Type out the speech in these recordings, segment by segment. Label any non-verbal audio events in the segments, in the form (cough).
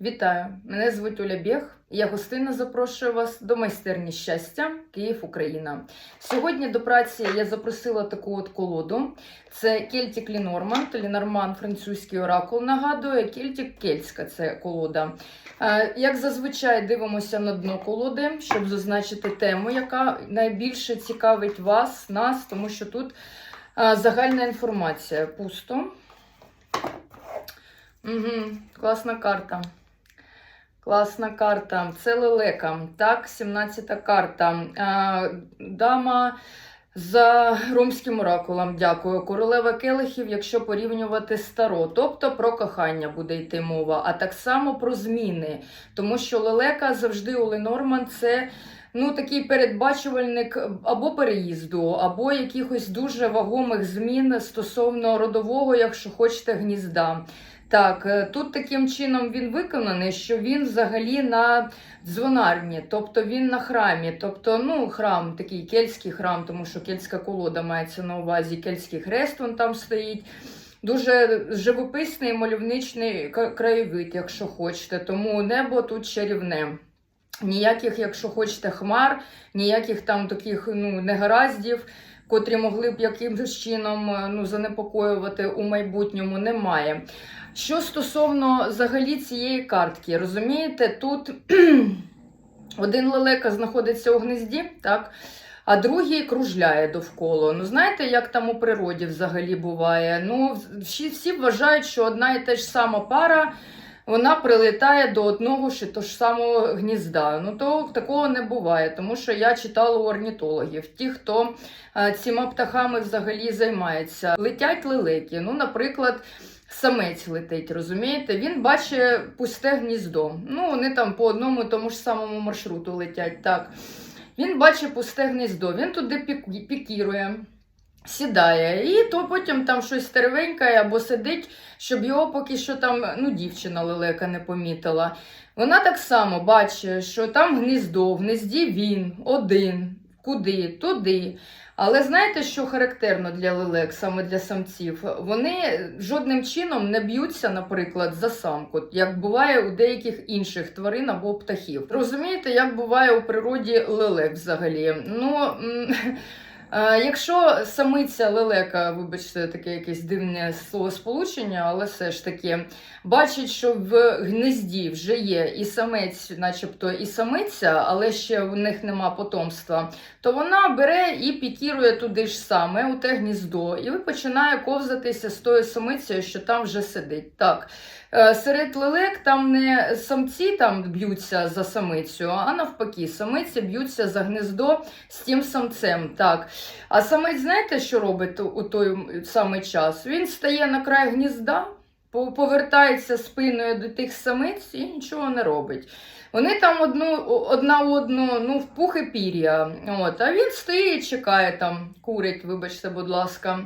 Вітаю! Мене звуть Оля Бєг. Я гостинно запрошую вас до майстерні щастя Київ, Україна. Сьогодні до праці я запросила таку от колоду. Це Кельтік Лінорман, Лінорман французький оракул нагадує, Кельтік кельтська це колода. Е, Як зазвичай дивимося на дно колоди, щоб зазначити тему, яка найбільше цікавить вас, нас, тому що тут е, загальна інформація. Пусто. Угу, класна карта. Класна карта. Це лелека. Так, 17 карта. А, дама за ромським оракулом. Дякую. Королева келихів, якщо порівнювати старо. Тобто про кохання буде йти мова, а так само про зміни. Тому що лелека завжди у Ленорман це. Ну, такий передбачувальник або переїзду, або якихось дуже вагомих змін стосовно родового, якщо хочете, гнізда. Так, е, тут таким чином він виконаний, що він взагалі на дзвонарні, тобто він на храмі. Тобто, ну, храм, такий кельтський храм, тому що кельтська колода мається на увазі, кельтський хрест вон там стоїть. Дуже живописний, мальовничний краєвид, якщо хочете. Тому небо тут чарівне. Ніяких, якщо хочете, хмар, ніяких там таких ну, негараздів, котрі могли б якимось чином е, ну, занепокоювати у майбутньому, немає. Що стосовно взагалі цієї картки, розумієте, тут (clears throat) один лелека знаходиться у гнізді, так? А другий кружляє довкола. Ну, знаєте, як там у природі взагалі буває? Ну, всі, всі вважають, що одна і та ж сама пара вона прилітає до одного і того ж самого гнізда. Ну, то такого не буває, тому що я читала у орнітологів, ті, хто е, цими птахами взагалі займається. Летять лелеки. Ну, наприклад. Самець летить, розумієте? Він бачить пусте гніздо. Ну, вони там по одному тому ж самому маршруту летять. Так. Він бачить пусте гніздо, він туди пік- пікірує, сідає, і то потім там щось теревенькає або сидить, щоб його поки що там ну, дівчина лелека не помітила. Вона так само бачить, що там гніздо, в гнізді він один. Куди? Туди. Але знаєте, що характерно для лелек, саме для самців? Вони жодним чином не б'ються, наприклад, за самку, як буває у деяких інших тварин або птахів. Розумієте, як буває у природі лелек взагалі? Ну. Е, Якщо самиця лелека, вибачте, таке якесь дивне словосполучення, але все ж таки бачить, що в гнізді вже є і самець, начебто і самиця, але ще в них нема потомства, то вона бере і пікірує туди ж саме, у те гніздо, і починає ковзатися з тою самицею, що там вже сидить. Так. Е, Серед лелек там не самці там б'ються за самицю, а навпаки, самиці б'ються за гніздо з тим самцем. Так. А самець, знаєте, що робить у той самий час? Він стає на край гнізда, повертається спиною до тих самиць і нічого не робить. Вони там одну, одна одну ну, в пух і пір'я. А він стоїть і чекає там, курить, вибачте, будь ласка.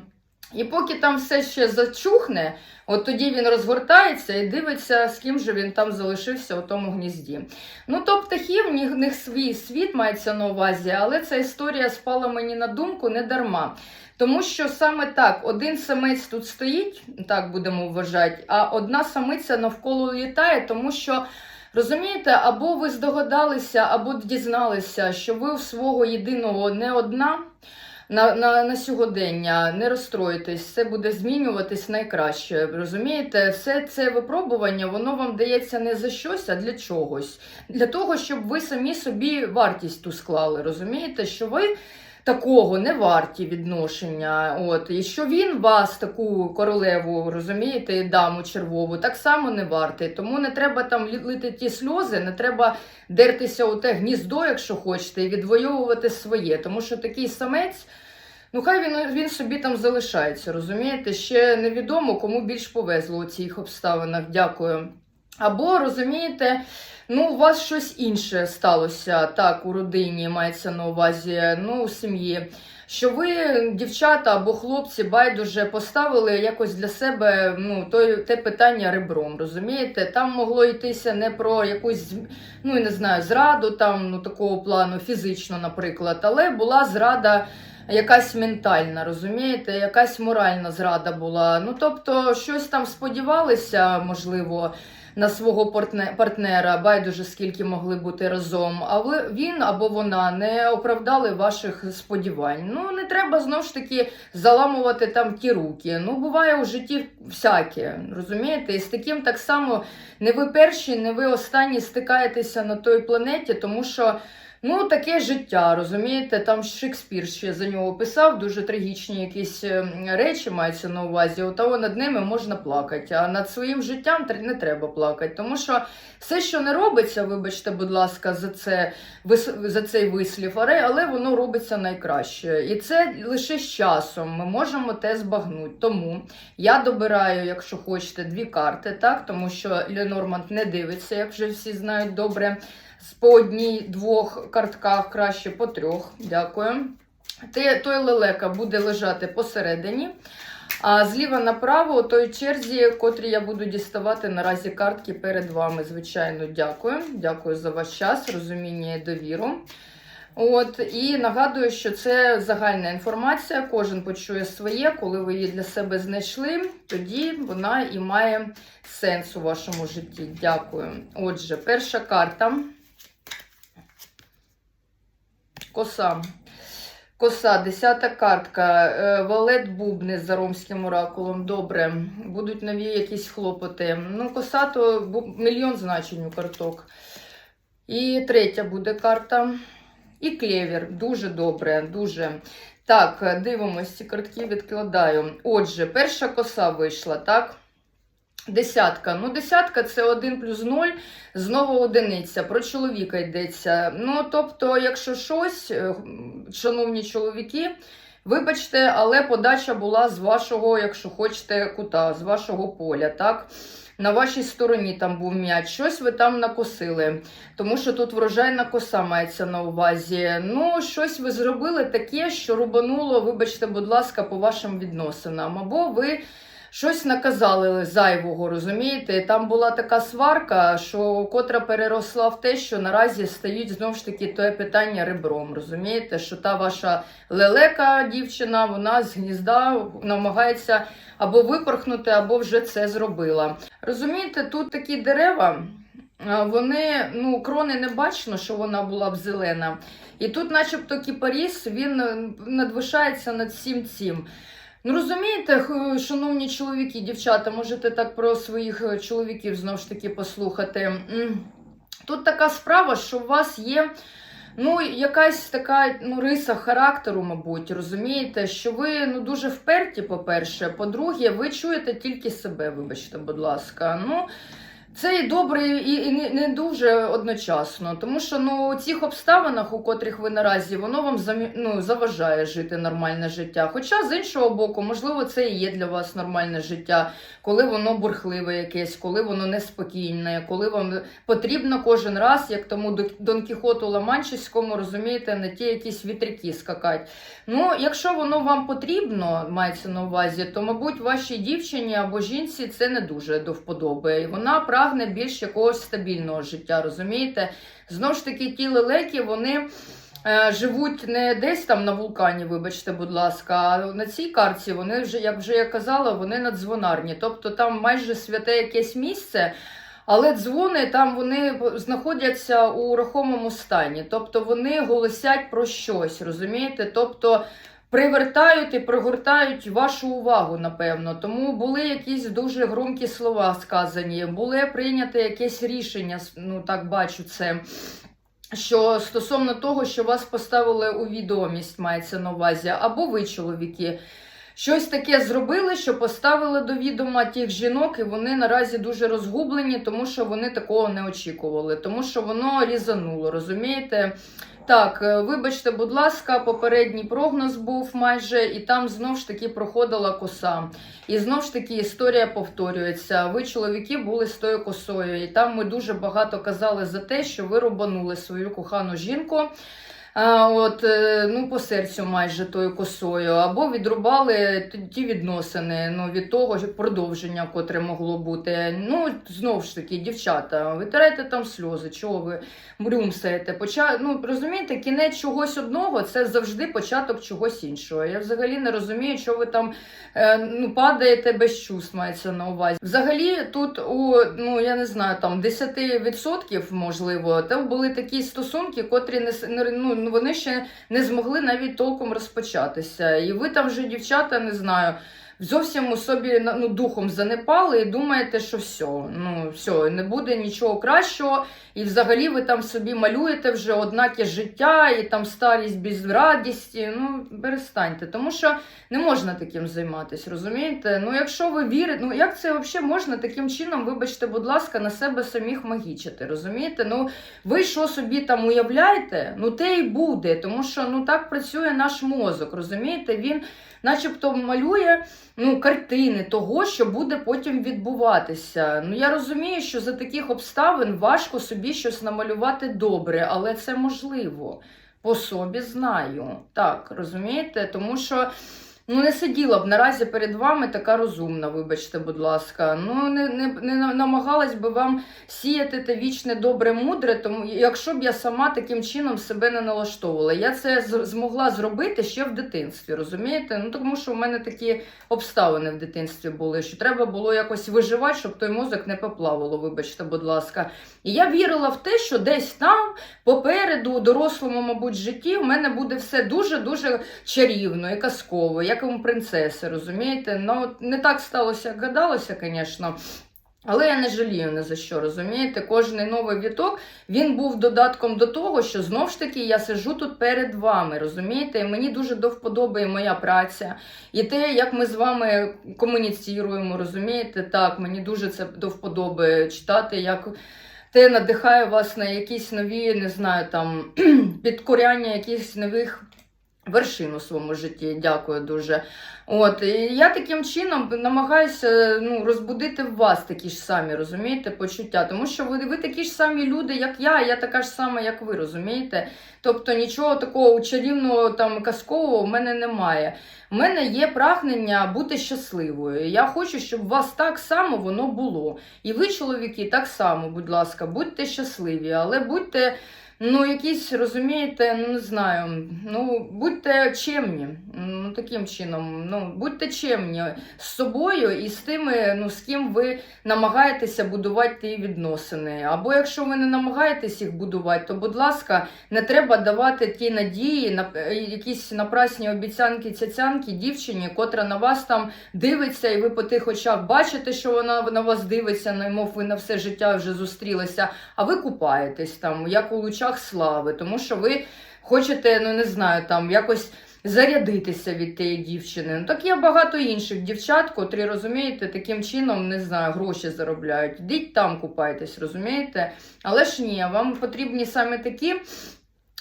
І поки там все ще зачухне, от тоді він розгортається і дивиться, з ким же він там залишився у тому гнізді. Ну, то птахів, в них, них свій світ мається на увазі, але ця історія спала мені на думку не дарма. Тому що саме так, один самець тут стоїть, так будемо вважати, а одна самиця навколо літає, тому що. Розумієте, або ви здогадалися, або дізналися, що ви у свого єдиного не одна на, на, на сьогодення, не розстроїтесь, все буде змінюватись найкраще. Розумієте, все це випробування, воно вам дається не за щось, а для чогось. Для того, щоб ви самі собі вартість ту склали. Розумієте, що ви. Такого не варті відношення, от і що він вас, таку королеву, розумієте, даму червову, так само не вартий. Тому не треба там лити ті сльози, не треба дертися у те гніздо, якщо хочете, і відвоювати своє. Тому що такий самець, ну хай він, він собі там залишається, розумієте? Ще невідомо, кому більш повезло у цих обставинах. Дякую. Або розумієте, ну у вас щось інше сталося так у родині, мається на увазі, ну у сім'ї. Що ви, дівчата або хлопці, байдуже поставили якось для себе ну, той, те питання ребром, розумієте? Там могло йтися не про якусь, ну не знаю, зраду там, ну, такого плану, фізично, наприклад, але була зрада якась ментальна, розумієте, якась моральна зрада була. Ну, тобто, щось там сподівалися, можливо. на свого партне- партнера, байдуже скільки могли бути разом, а ви він або вона не оправдали ваших сподівань. Ну не треба знову ж таки заламувати там ті руки. Ну буває у житті всяке, розумієте? І з таким так само не ви перші, не ви останні стикаєтеся на той планеті, тому що. Ну, таке життя, розумієте? Там Шекспір ще за нього писав дуже трагічні якісь е, речі, мається на увазі. От того над ними можна плакати, а над своїм життям не треба плакати. Тому що все, що не робиться, вибачте, будь ласка, за це за цей вислів, але воно робиться найкраще. І це лише з часом ми можемо те збагнути. Тому я добираю, якщо хочете, дві карти, так тому що Ленорманд не дивиться, як вже всі знають добре. По одній двох картках, краще по трьох. Дякую. Той лелека буде лежати посередині. А зліва направо, у той черзі, котрі я буду діставати наразі картки перед вами. Звичайно, дякую. Дякую за ваш час, розуміння і довіру. От, і нагадую, що це загальна інформація. Кожен почує своє, коли ви її для себе знайшли, тоді вона і має сенс у вашому житті. Дякую. Отже, перша карта. Коса. Коса, десята картка. Е, Валет бубни за ромським оракулом. Добре. Будуть нові якісь хлопоти. Ну, коса то мільйон значень у карток. І третя буде карта. І клевер. Дуже добре, дуже. Так, дивимось, ці картки відкладаю. Отже, перша коса вийшла, так? Десятка. Ну, десятка це 1 плюс 0, знову одиниця. Про чоловіка йдеться. Ну, тобто, якщо щось, е, шановні чоловіки, вибачте, але подача була з вашого, якщо хочете, кута, з вашого поля, так? На вашій стороні там був м'яч, щось ви там накосили, тому що тут врожайна коса мається на увазі. Ну, щось ви зробили таке, що рубануло, вибачте, будь ласка, по вашим відносинам. Або ви щось наказали зайвого, розумієте? Там була така сварка, що котра переросла в те, що наразі стають знову ж таки те питання ребром. Розумієте, що та ваша лелека дівчина, вона з гнізда намагається або випорхнути, або вже це зробила. Розумієте, тут такі дерева. Вони, ну, крони не бачно, що вона була б зелена. І тут, начебто, кіпаріс, він надвишається над всім цим. Ну, розумієте, шановні чоловіки, дівчата, можете так про своїх е, чоловіків знову ж таки послухати. Тут така справа, що у вас є. Ну, якась така ну, риса характеру, мабуть, розумієте, що ви ну, дуже вперті, по-перше. По-друге, ви чуєте тільки себе, вибачте, будь ласка. Ну, це і добре, і, і не, не дуже одночасно. Тому що ну, у цих обставинах, у котрих ви наразі, воно вам ну, заважає жити нормальне життя. Хоча, з іншого боку, можливо, це і є для вас нормальне життя, коли воно бурхливе якесь, коли воно неспокійне, коли вам потрібно кожен раз, як тому Дон- Кіхоту Ламанчеському, розумієте, на ті якісь вітряки скакати. Ну, якщо воно вам потрібно, мається на увазі, то, мабуть, вашій дівчині або жінці це не дуже до вподоби. Вона прагне більш якогось стабільного життя, розумієте? Знову ж таки, ті лелеки, вони. е, Живуть не десь там на вулкані, вибачте, будь ласка, а на цій карті вони вже, як вже я казала, вони надзвонарні. Тобто там майже святе якесь місце, але дзвони там вони знаходяться у рухомому стані. Тобто вони голосять про щось, розумієте? Тобто привертають і пригортають вашу увагу, напевно. Тому були якісь дуже громкі слова сказані, були прийняте якесь рішення, ну так бачу це. Що стосовно того, що вас поставили у відомість, мається на увазі, або ви, чоловіки, щось таке зробили, що поставили до відома тих жінок, і вони наразі дуже розгублені, тому що вони такого не очікували, тому що воно різануло, розумієте? Так, е, вибачте, будь ласка, попередній прогноз був майже, і там знов ж таки проходила коса. І знов ж таки історія повторюється. Ви, чоловіки, були з тою косою, і там ми дуже багато казали за те, що ви рубанули свою кохану жінку. От, е, ну, по серцю майже тою косою, або відрубали ті відносини ну, від того продовження, котре могло бути. Ну, знову ж таки, дівчата, витирайте там сльози, чого ви мрюмсаєте. Поча... Ну, розумієте, кінець чогось одного це завжди початок чогось іншого. Я взагалі не розумію, що ви там е, ну, падаєте без чувств, мається на увазі. Взагалі, тут у ну я не знаю, там 10% можливо, там були такі стосунки, котрі не ну, вони ще не змогли навіть толком розпочатися. І ви там вже, дівчата, не знаю. Зовсім у собі ну, духом занепали і думаєте, що все, ну все, не буде нічого кращого, і взагалі ви там собі малюєте вже однаке життя, і там старість без радісті. Ну, перестаньте, тому що не можна таким займатися, розумієте? Ну, якщо ви вірите, ну як це взагалі можна таким чином, вибачте, будь ласка, на себе самих магічити, розумієте? Ну, ви що собі там уявляєте, ну те і буде, тому що ну так працює наш мозок, розумієте? Він начебто малює ну, картини того, що буде потім відбуватися. Ну я розумію, що за таких обставин важко собі щось намалювати добре, але це можливо. По собі знаю. Так, розумієте? Тому що. Ну, не сиділа б наразі перед вами така розумна, вибачте, будь ласка. Ну, не, не, не намагалась би вам сіяти те вічне добре мудре, тому якщо б я сама таким чином себе не налаштовувала. Я це змогла зробити ще в дитинстві, розумієте? Ну, тому що в мене такі обставини в дитинстві були, що треба було якось виживати, щоб той мозок не поплавало, вибачте, будь ласка. І я вірила в те, що десь там, попереду, у дорослому, мабуть, житті, в мене буде все дуже-дуже чарівно і казково, у принцеси, розумієте? Ну, не так сталося, як гадалося, звісно. Але я не жалію ні за що, розумієте? Кожний новий віток він був додатком до того, що знов ж таки я сиджу тут перед вами, розумієте? І мені дуже до вподоби моя праця, і те, як ми з вами комуніціруємо, розумієте? Так, мені дуже це до вподоби читати, як те надихає вас на якісь нові, не знаю, там (clears throat) підкоряння якихось нових вершин у своєму житті. Дякую дуже. От, і я таким чином намагаюся ну, розбудити в вас такі ж самі, розумієте, почуття. Тому що ви, ви такі ж самі люди, як я, я така ж сама, як ви, розумієте? Тобто нічого такого чарівного там казкового в мене немає. У мене є прагнення бути щасливою. Я хочу, щоб у вас так само воно було. І ви, чоловіки, так само, будь ласка, будьте щасливі, але будьте. Ну, якісь, розумієте, ну не знаю, ну будьте чемні, ну таким чином, ну будьте чемні з собою і з тими, ну з ким ви намагаєтеся будувати ті відносини. Або якщо ви не намагаєтесь їх будувати, то будь ласка, не треба давати ті надії, на е, якісь напрасні обіцянки, цяцянки дівчині, котра на вас там дивиться, і ви по тих очах бачите, що вона на вас дивиться, немов ви на все життя вже зустрілися, а ви купаєтесь там, як у слави, тому що ви хочете, ну не знаю, там якось. Зарядитися від тієї дівчини. Ну, так є багато інших дівчат, котрі, розумієте, таким чином, не знаю, гроші заробляють. Йдіть там купайтесь, розумієте? Але ж ні, вам потрібні саме такі.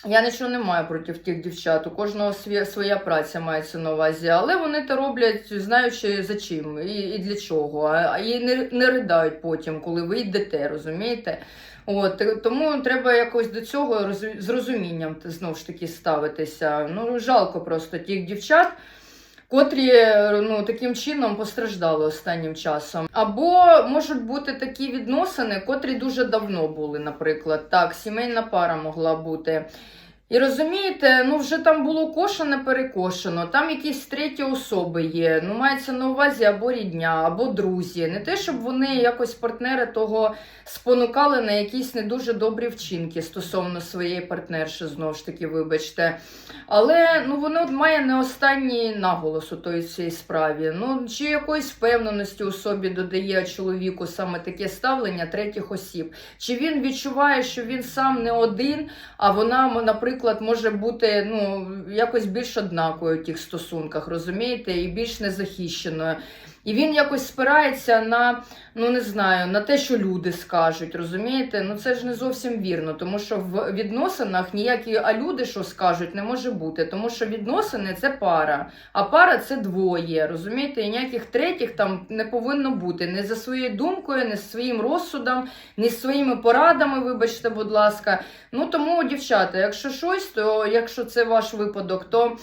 Я нічого не маю проти тих дівчат, у кожного своя праця мається на увазі, але вони це роблять, знаючи за чим і, і для чого. А, і не, не ридають потім, коли ви йдете, розумієте? От, тому треба якось до цього з розумінням знову знов ж таки ставитися. Ну, жалко просто тих дівчат, котрі ну, таким чином постраждали останнім часом. Або можуть бути такі відносини, котрі дуже давно були, наприклад. Так, сімейна пара могла бути. І розумієте, ну вже там було кошене, перекошено, там якісь треті особи є. Ну, мається на увазі або рідня, або друзі. Не те, щоб вони якось партнери того спонукали на якісь не дуже добрі вчинки стосовно своєї партнерші, знову ж таки, вибачте. Але ну воно має не останній наголос у той цій справі. Ну чи якоїсь впевненості у собі додає чоловіку саме таке ставлення третіх осіб? Чи він відчуває, що він сам не один, а вона, м, наприклад, може бути ну якось більш однакою в тих стосунках, розумієте, і більш незахищеною. І він якось спирається на, ну не знаю, на те, що люди скажуть. Розумієте? Ну це ж не зовсім вірно, тому що в відносинах ніякі а люди що скажуть не може бути, тому що відносини це пара, а пара це двоє. Розумієте, і ніяких третіх там не повинно бути не за своєю думкою, не з своїм розсудом, не своїми порадами. Вибачте, будь ласка. Ну тому, дівчата, якщо щось, то якщо це ваш випадок, то.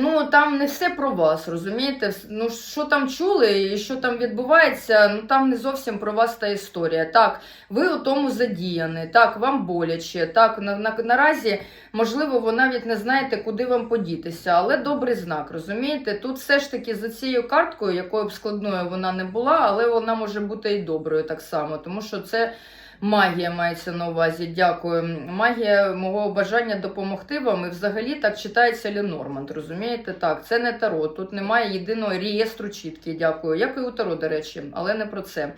Ну, там не все про вас, розумієте? Ну, що там чули і що там відбувається, ну там не зовсім про вас та історія. Так, ви у тому задіяні, так, вам боляче, так, на, на, наразі, можливо, ви навіть не знаєте, куди вам подітися, але добрий знак, розумієте? Тут все ж таки за цією карткою, якою б складною вона не була, але вона може бути і доброю так само, тому що це. Магія мається на увазі, дякую. Магія мого бажання допомогти вам. І взагалі так читається Ленорманд, розумієте? Так, це не таро. Тут немає єдиного реєстру чітки, дякую. Як і у таро, до речі, але не про це.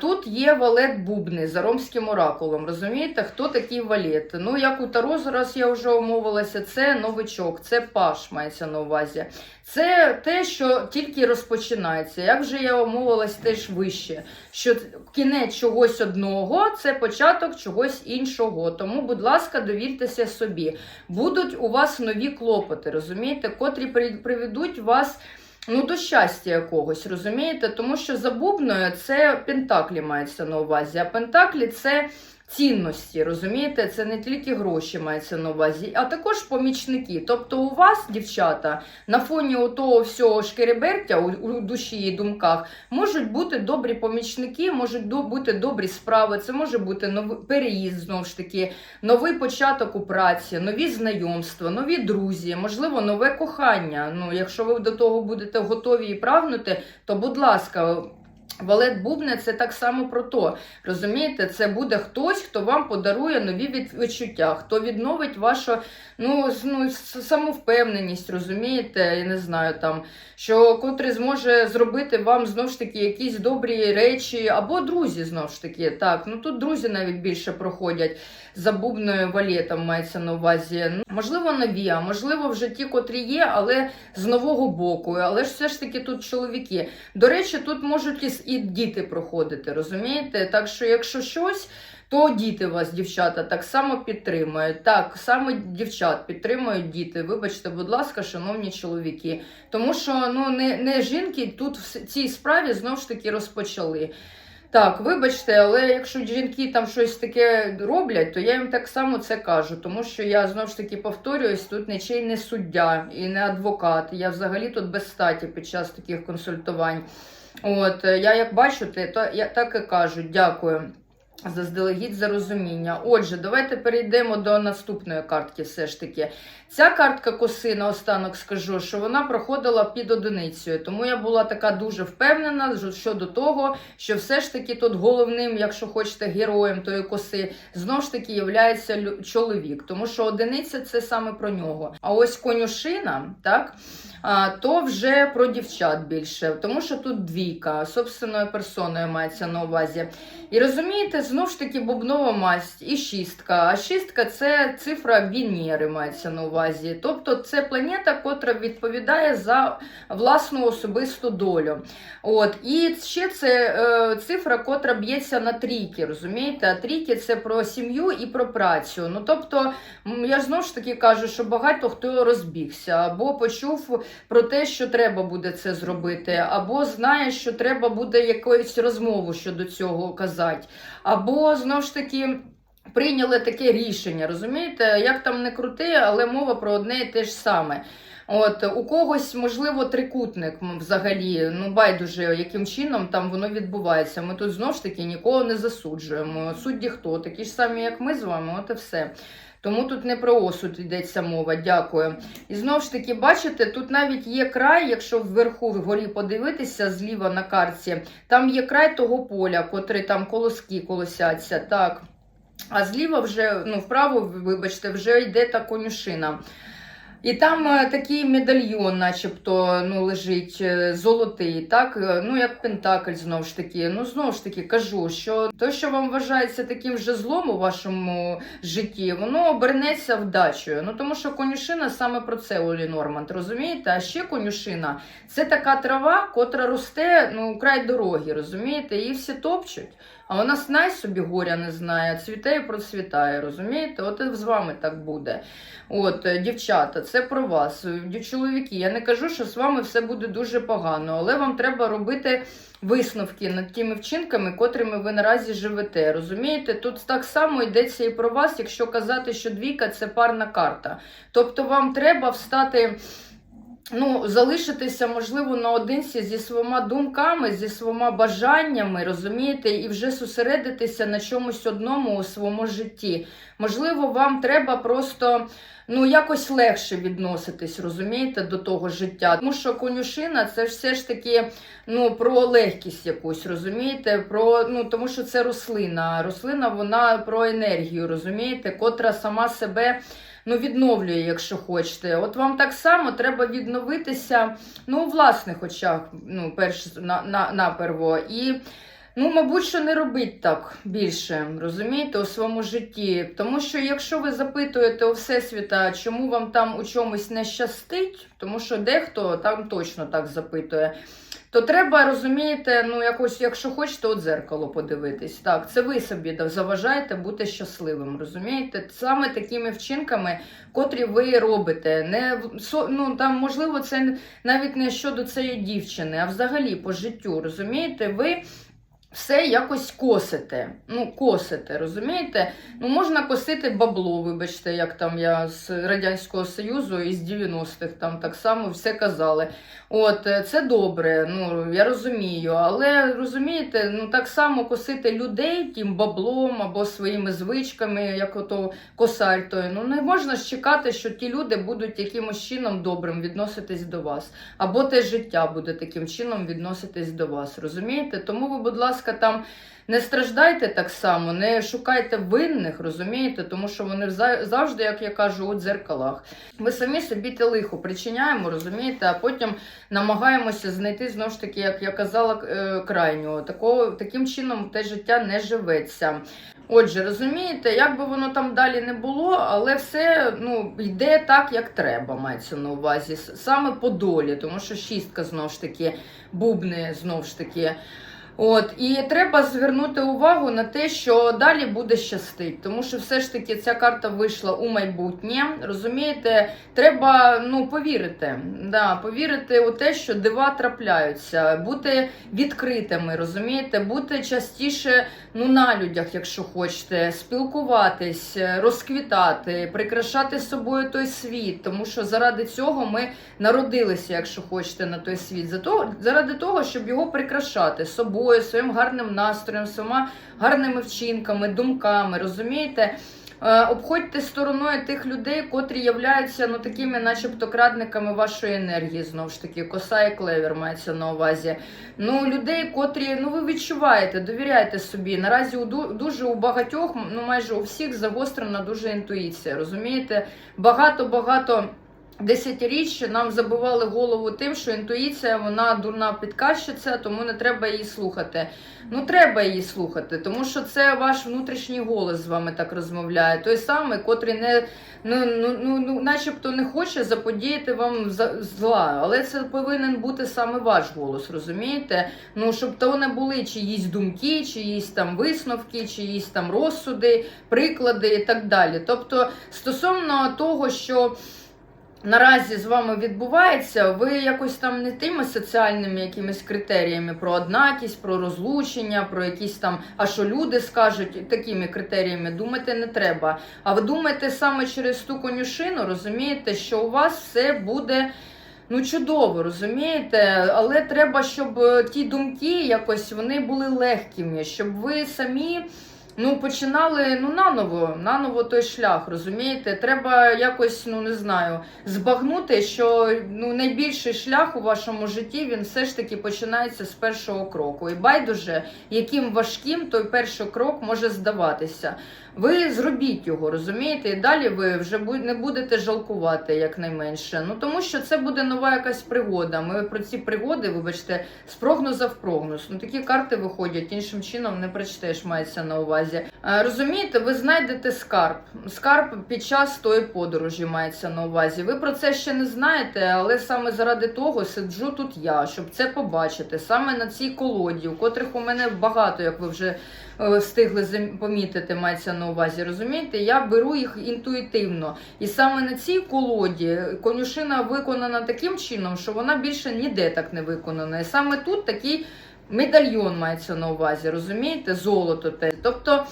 Тут є валет Бубни за ромським оракулом. Розумієте, хто такий валет? Ну, як у таро, зараз я вже умовилася, це новичок, це паш мається на увазі. Це те, що тільки розпочинається. Як вже я умовилась теж вище, що кінець чогось одного це початок чогось іншого. Тому, будь ласка, довіртеся собі. Будуть у вас нові клопоти, розумієте, котрі приведуть вас. Ну, до щастя якогось, розумієте? Тому що за бубною це пентаклі мається на увазі. А пентаклі це цінності, розумієте? Це не тільки гроші мається на увазі, а також помічники. Тобто, у вас, дівчата, на фоні того всього шкеребертя у, душі і думках можуть бути добрі помічники, можуть до, бути добрі справи. Це може бути новий переїзд, знову ж таки, новий початок у праці, нові знайомства, нові друзі, можливо, нове кохання. Ну, якщо ви до того будете готові і прагнути, то будь ласка. Валет Бубне це так само про то. Розумієте, це буде хтось, хто вам подарує нові відчуття, хто відновить вашу ну, ну, самовпевненість, розумієте, я не знаю там, що котрий зможе зробити вам знову ж таки якісь добрі речі, або друзі, знову ж таки. Так, ну тут друзі навіть більше проходять за бубною валетом, мається на увазі. Ну, можливо, нові, а можливо, вже ті, котрі є, але з нового боку. Але ж все ж таки тут чоловіки. До речі, тут можуть і і діти проходите, розумієте? Так що, якщо щось, то діти вас, дівчата, так само підтримують. Так, саме дівчат підтримують діти. Вибачте, будь ласка, шановні чоловіки. Тому що ну, не, не жінки тут в цій справі знову ж таки розпочали. Так, вибачте, але якщо жінки там щось таке роблять, то я їм так само це кажу, тому що я знову ж таки повторююсь, тут нічий не суддя і не адвокат. Я взагалі тут без статі під час таких консультувань. От, е, я як бачу, то я так і кажу, дякую. Заздалегідь за розуміння. Отже, давайте перейдемо до наступної картки. Все ж таки, ця картка коси наостанок скажу, що вона проходила під одиницею. Тому я була така дуже впевнена щодо того, що все ж таки тут головним, якщо хочете, героєм тої коси, знову ж таки являється чоловік. Тому що одиниця це саме про нього. А ось конюшина, так то вже про дівчат більше, тому що тут двійка, собственною персоною мається на увазі. І розумієте, знову ж таки бубнова масть і шістка. А шістка це цифра Венери, мається на увазі. Тобто це планета, котра відповідає за власну особисту долю. От. І ще це е, цифра, котра б'ється на трійки. розумієте? А трійки це про сім'ю і про працю. Ну, Тобто, я знову ж таки кажу, що багато хто розбігся або почув про те, що треба буде це зробити, або знає, що треба буде якоюсь розмову щодо цього казати, або знову ж таки. Прийняли таке рішення, розумієте? Як там не крути, але мова про одне і те ж саме. От У когось, можливо, трикутник взагалі, ну байдуже, яким чином там воно відбувається. Ми тут знову ж таки нікого не засуджуємо. Судді хто? Такі ж самі, як ми з вами, от і все. Тому тут не про осуд йдеться мова, дякую. І знову ж таки, бачите, тут навіть є край, якщо вверху вгорі подивитися зліва на карті, там є край того поля, котрий там колоски колосяться. так. А зліва вже, ну, вправо, вибачте, вже йде та конюшина. І там е, такий медальйон, начебто, ну, лежить е, золотий, так? Е, Ну, як Пентакль, знову ж таки. Ну, знову ж таки, кажу, що те, що вам вважається таким же злом у вашому житті, воно обернеться вдачею. Ну, тому що конюшина саме про це Олі Норманд, розумієте? А ще конюшина це така трава, котра росте ну, край дороги, розумієте? Її всі топчуть. А вона знай собі горя не знає, цвіте і процвітає, розумієте? От і з вами так буде. От, е, дівчата, це про вас. Чоловіки, я не кажу, що з вами все буде дуже погано, але вам треба робити висновки над тими вчинками, котрими ви наразі живете. Розумієте? Тут так само йдеться і про вас, якщо казати, що двійка це парна карта. Тобто вам треба встати. Ну, залишитися, можливо, наодинці зі своїми думками, зі своїми бажаннями, розумієте, і вже зосередитися на чомусь одному у своєму житті. Можливо, вам треба просто ну, якось легше відноситись, розумієте, до того життя. Тому що конюшина це все ж таки ну, про легкість якусь, розумієте? Про, ну, тому що це рослина. Рослина вона про енергію, розумієте, котра сама себе ну, відновлює, якщо хочете. От вам так само треба відновитися ну, у власних очах, ну, перш на, на, наперво. І, ну, мабуть, що не робіть так більше, розумієте, у своєму житті. Тому що якщо ви запитуєте у Всесвіта, чому вам там у чомусь не щастить, тому що дехто там точно так запитує. То треба, розумієте, ну якось, якщо хочете, от дзеркало подивитись. Так, це ви собі заважаєте бути щасливим, розумієте? Саме такими вчинками, котрі ви робите. Не ну, там, можливо, це навіть не щодо цієї дівчини, а взагалі по життю, розумієте? Ви все якось косите. Ну, косите, розумієте? Ну, можна косити бабло, вибачте, як там я з Радянського Союзу і з 90-х там так само все казали. От, е, це добре, ну я розумію, але розумієте, ну так само косити людей тим баблом або своїми звичками, як ото косарь. Ну не можна ж чекати, що ті люди будуть якимось чином добрим відноситись до вас, або те життя буде таким чином відноситись до вас. Розумієте? Тому ви, будь ласка, там. Не страждайте так само, не шукайте винних, розумієте, тому що вони завжди, як я кажу, у дзеркалах. Ми самі собі те лихо причиняємо, розумієте, а потім намагаємося знайти знову ж таки, як я казала, е, крайнього. Такого таким чином те життя не живеться. Отже, розумієте, як би воно там далі не було, але все ну, йде так, як треба, мається на увазі. Саме по долі, тому що шістка знову ж таки, бубни знову ж таки. От, і треба звернути увагу на те, що далі буде щастить, тому що все ж таки ця карта вийшла у майбутнє. Розумієте, треба ну, повірити. Да, повірити у те, що дива трапляються, бути відкритими, розумієте, бути частіше ну, на людях, якщо хочете, спілкуватись, розквітати, прикрашати собою той світ, тому що заради цього ми народилися, якщо хочете, на той світ. Заради того, щоб його прикрашати собою, своїм гарним настроєм, своїми гарними вчинками, думками, розумієте? Е, Обходьте стороною тих людей, котрі являються ну такими, начебто, крадниками вашої енергії, знову ж таки, коса і клевер мається на увазі. Ну, людей, котрі ну ви відчуваєте, довіряйте собі. Наразі у дуже у багатьох, ну майже у всіх загострена дуже інтуїція. Розумієте, багато багато. Десятиріч нам забивали голову тим, що інтуїція вона дурна підказчиця, тому не треба її слухати. Ну треба її слухати, тому що це ваш внутрішній голос з вами так розмовляє. Той самий, котрий не ну, ну, ну, ну начебто не хоче заподіяти вам зла, але це повинен бути саме ваш голос, розумієте? Ну щоб то не були чиїсь думки, чиїсь там висновки, чиїсь там розсуди, приклади і так далі. Тобто, стосовно того, що наразі з вами відбувається, ви якось там не тими соціальними якимись критеріями про однакість, про розлучення, про якісь там, а що люди скажуть, такими критеріями думати не треба. А ви думаєте саме через ту конюшину, розумієте, що у вас все буде. Ну, чудово, розумієте, але треба, щоб е, ті думки якось вони були легкими, щоб ви самі ну починали ну наново, наново той шлях, розумієте? Треба якось, ну не знаю, збагнути, що ну найбільший шлях у вашому житті він все ж таки починається з першого кроку. І байдуже, яким важким той перший крок може здаватися. Ви зробіть його, розумієте? І далі ви вже не будете жалкувати якнайменше. Ну тому що це буде нова якась пригода. Ми про ці пригоди, вибачте, з прогноза в прогноз. Ну такі карти виходять, іншим чином не прочтеш, мається на увазі. Е, Розумієте, ви знайдете скарб. Скарб під час тої подорожі мається на увазі. Ви про це ще не знаєте, але саме заради того сиджу тут я, щоб це побачити. Саме на цій колоді, у котрих у мене багато, як ви вже е, встигли помітити, мається на увазі. Розумієте, я беру їх інтуїтивно. І саме на цій колоді конюшина виконана таким чином, що вона більше ніде так не виконана. І саме тут такий медальйон мається на увазі, розумієте? Золото те. Тобто.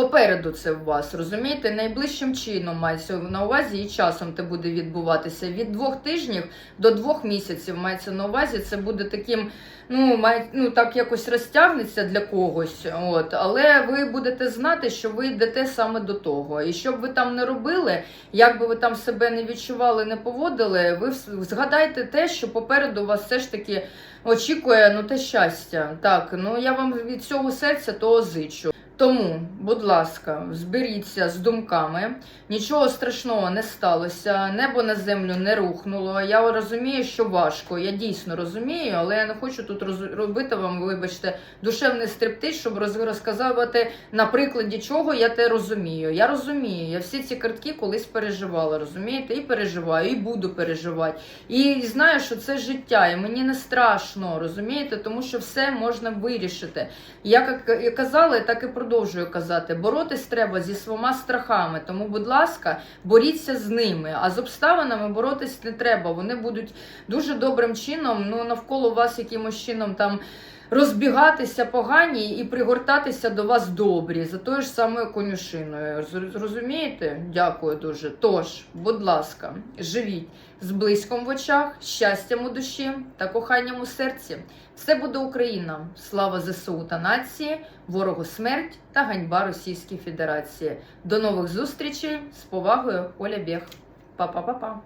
Попереду це в вас, розумієте, найближчим чином мається на увазі і часом це буде відбуватися. Від двох тижнів до двох місяців мається на увазі. Це буде таким, ну, має, ну так якось розтягнеться для когось. От, але ви будете знати, що ви йдете саме до того. І що б ви там не робили, як би ви там себе не відчували, не поводили, ви згадайте те, що попереду вас все ж таки очікує ну те щастя. Так, ну я вам від цього серця того зичу. Тому, будь ласка, зберіться з думками. Нічого страшного не сталося, небо на землю не рухнуло. Я розумію, що важко. Я дійсно розумію, але я не хочу тут робити вам, вибачте, душевний стриптиз, щоб роз- розказувати на прикладі чого я те розумію. Я розумію, я всі ці картки колись переживала, розумієте? І переживаю, і буду переживати. І знаю, що це життя, і мені не страшно, розумієте, тому що все можна вирішити. Як я казала, так і продовжую казати. Боротись треба зі своїми страхами. Тому, будь ласка, боріться з ними. А з обставинами боротись не треба. Вони будуть дуже добрим чином, ну навколо вас якимось чином там. Розбігатися погані і пригортатися до вас добрі за тою ж самою конюшиною. Розумієте? Дякую дуже. Тож, будь ласка, живіть з близьком в очах, щастям у душі та коханням у серці. Все буде Україна. Слава ЗСУ та нації, ворогу смерть та ганьба Російській Федерації. До нових зустрічей з повагою, Оля Бєх. Па-па-па-па.